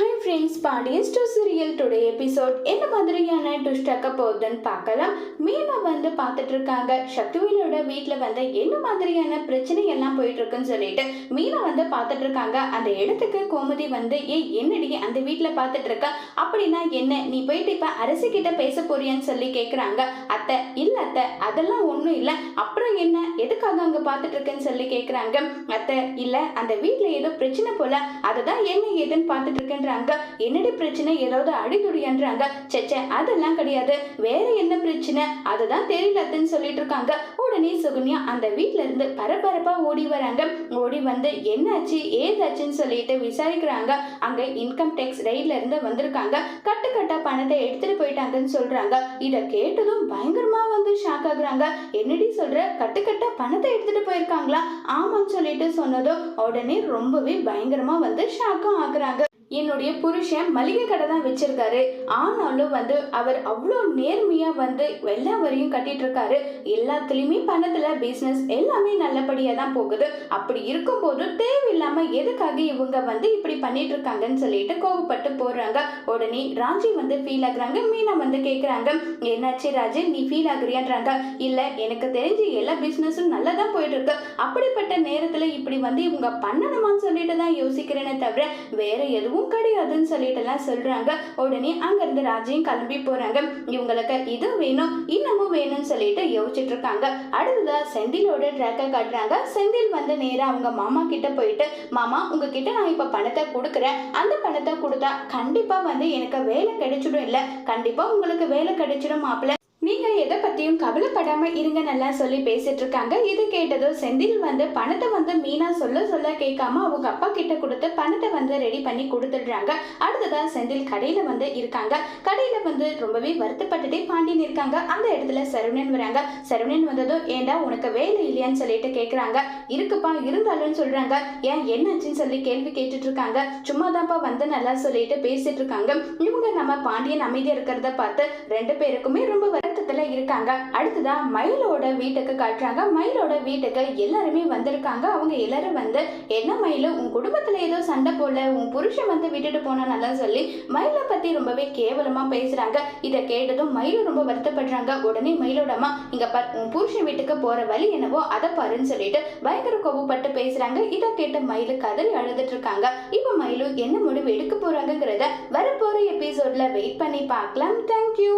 Hi friends Pandian stores serial today episode என்ன மாதிரியான ட்விஸ்டாக்க போகுதுன்னு பார்க்கலாம். மீனா வந்து பார்த்துட்டு இருக்காங்க. சக்திவேலோட வீட்டில் வந்து என்ன மாதிரியான பிரச்சனை எல்லாம் போயிட்டு இருக்குன்னு சொல்லிட்டு மீனா வந்து பார்த்துட்டு இருக்காங்க. அந்த இடத்துக்கு கோமதி வந்து ஏ என்னடி அந்த வீட்டில் பார்த்துட்டு இருக்க? அப்படின்னா என்ன? நீ போயிட்டு இப்போ அரசு கிட்ட பேச போறியான்னு சொல்லி கேட்குறாங்க அத்தை இல்லை அத்தை அதெல்லாம் ஒன்றும் இல்லை. அப்புறம் என்ன? எதுக்காக அங்கே பார்த்துட்டு இருக்கேன்னு சொல்லி கேட்குறாங்க அத்தை இல்லை அந்த வீட்டில் ஏதோ பிரச்சனை போல. அதை தான் என்ன ஏதுன்னு பார்த்துட்டு இருக்கேன்றாங்க என்னடி பிரச்சனை ஏதாவது அடிதுடியன்றாங்க செச்சே அதெல்லாம் கிடையாது. வேற என்ன பிரச்சனை? அதுதான் தெரியலத்துன்னு சொல்லிட்டு இருக்காங்க உடனே சுகன்யா அந்த வீட்ல இருந்து பரபரப்பா ஓடி வராங்க. ஓடி வந்து என்னாச்சு? ஏதாச்சுன்னு சொல்லிட்டு விசாரிக்கிறாங்க. அங்க இன்கம் டேக்ஸ் ரெய்ட்ல இருந்து வந்திருக்காங்க. கட்டு கட்டா பணத்தை எடுத்துட்டு போயிட்டாங்கன்னு சொல்றாங்க. இத கேட்டதும் பயங்கரமா வந்து ஷாக் ஆகுறாங்க. என்னடி சொல்ற? கட்டு கட்டா பணத்தை எடுத்துட்டு போயிருக்காங்களா? ஆமான்னு சொல்லிட்டு சொன்னதும் உடனே ரொம்பவே பயங்கரமா வந்து ஷாக்கும் ஆகுறாங்க. என்னுடைய புருஷன் மளிகை கடை தான் வச்சிருக்காரு. ஆனாலும் வந்து அவர் அவ்வளோ நேர்மையாக வந்து எல்லா வரையும் கட்டிட்டு இருக்காரு எல்லாத்துலேயுமே பணத்தில் பிஸ்னஸ் எல்லாமே நல்லபடியாக தான் போகுது. அப்படி இருக்கும்போது தேவையில்லாமல் எதுக்காக இவங்க வந்து இப்படி பண்ணிட்டு இருக்காங்கன்னு சொல்லிட்டு கோவப்பட்டு போடுறாங்க உடனே ராஜி வந்து ஃபீல் ஆகுறாங்க. மீனா வந்து கேட்குறாங்க என்னாச்சு ராஜி? நீ ஃபீல் ஆகுறியான்றாங்க. இல்லை எனக்கு தெரிஞ்சு எல்லா பிஸ்னஸும் நல்லா தான் போயிட்டு இருக்கு அப்படிப்பட்ட நேரத்தில் இப்படி வந்து இவங்க பண்ணணுமான்னு சொல்லிட்டு தான் யோசிக்கிறேனே தவிர வேற எதுவும் கிடையாதுன்னு சொல்லிட்டு எல்லாம் உடனே அங்கேருந்து ராஜையும் கிளம்பி போகிறாங்க இவங்களுக்கு இது வேணும் இன்னமும் வேணும்னு சொல்லிட்டு யோசிச்சுட்டு இருக்காங்க. அடுத்ததாக செந்திலோட ட்ராக்கை காட்டுறாங்க. செந்தில் வந்து நேராக அவங்க மாமா கிட்ட போயிட்டு மாமா உங்ககிட்ட நான் இப்போ பணத்தை கொடுக்குறேன். அந்த பணத்தை கொடுத்தா கண்டிப்பாக வந்து எனக்கு வேலை கிடைச்சிடும் இல்லை. கண்டிப்பாக உங்களுக்கு வேலை கிடைச்சிடும் மாப்பிள்ள. நீங்க எதை பத்தியும் கவலைப்படாம இருங்க நல்லா சொல்லி பேசிட்டு இருக்காங்க இது கேட்டதும் செந்தில் வந்து பணத்தை வந்து மீனா சொல்ல சொல்ல கேட்காம அவங்க அப்பா கிட்ட கொடுத்து பணத்தை வந்து ரெடி பண்ணி கொடுத்துடுறாங்க. அடுத்ததா செந்தில் கடையில வந்து இருக்காங்க. கடையில வந்து ரொம்பவே வருத்தப்பட்டுட்டே பாண்டியன் இருக்காங்க. அந்த இடத்துல சரவணன் வராங்க. சரவணன் வந்ததும் ஏண்டா உனக்கு வேலை இல்லையான்னு சொல்லிட்டு கேக்குறாங்க. இருக்குப்பா இருந்தாலும் சொல்றாங்க. ஏன் என்னாச்சுன்னு சொல்லி கேள்வி கேட்டுட்டு இருக்காங்க சும்மா தான்ப்பா வந்து நல்லா சொல்லிட்டு பேசிட்டு இருக்காங்க இவங்க நம்ம பாண்டியன் அமைதியா இருக்கிறத பார்த்து ரெண்டு பேருக்குமே ரொம்ப வருத்தத்துல இருக்காங்க. அடுத்ததா மயிலோட வீட்டுக்கு காட்டுறாங்க. மயிலோட வீட்டுக்கு எல்லாருமே வந்திருக்காங்க. அவங்க எல்லாரும் வந்து என்ன மயில உன் குடும்பத்துல ஏதோ சண்டை போல உன் புருஷன் வந்து விட்டுட்டு போனா சொல்லி மயிலை பத்தி ரொம்பவே கேவலமா பேசுறாங்க. இதை கேட்டதும் மயிலும் ரொம்ப வருத்தப்படுறாங்க. உடனே மயிலோட அம்மா இங்க பார் உன் புருஷன் வீட்டுக்கு போற வழி என்னவோ அதை பாருன்னு சொல்லிட்டு பயங்கர கோபப்பட்டு பேசுறாங்க. இதை கேட்ட மயிலு கதறி அழுதுட்டு இருக்காங்க. இப்போ மயிலு என்ன முடிவு எடுக்க போறாங்கிறத வரப்போற எபிசோட்ல வெயிட் பண்ணி பார்க்கலாம். தேங்க்யூ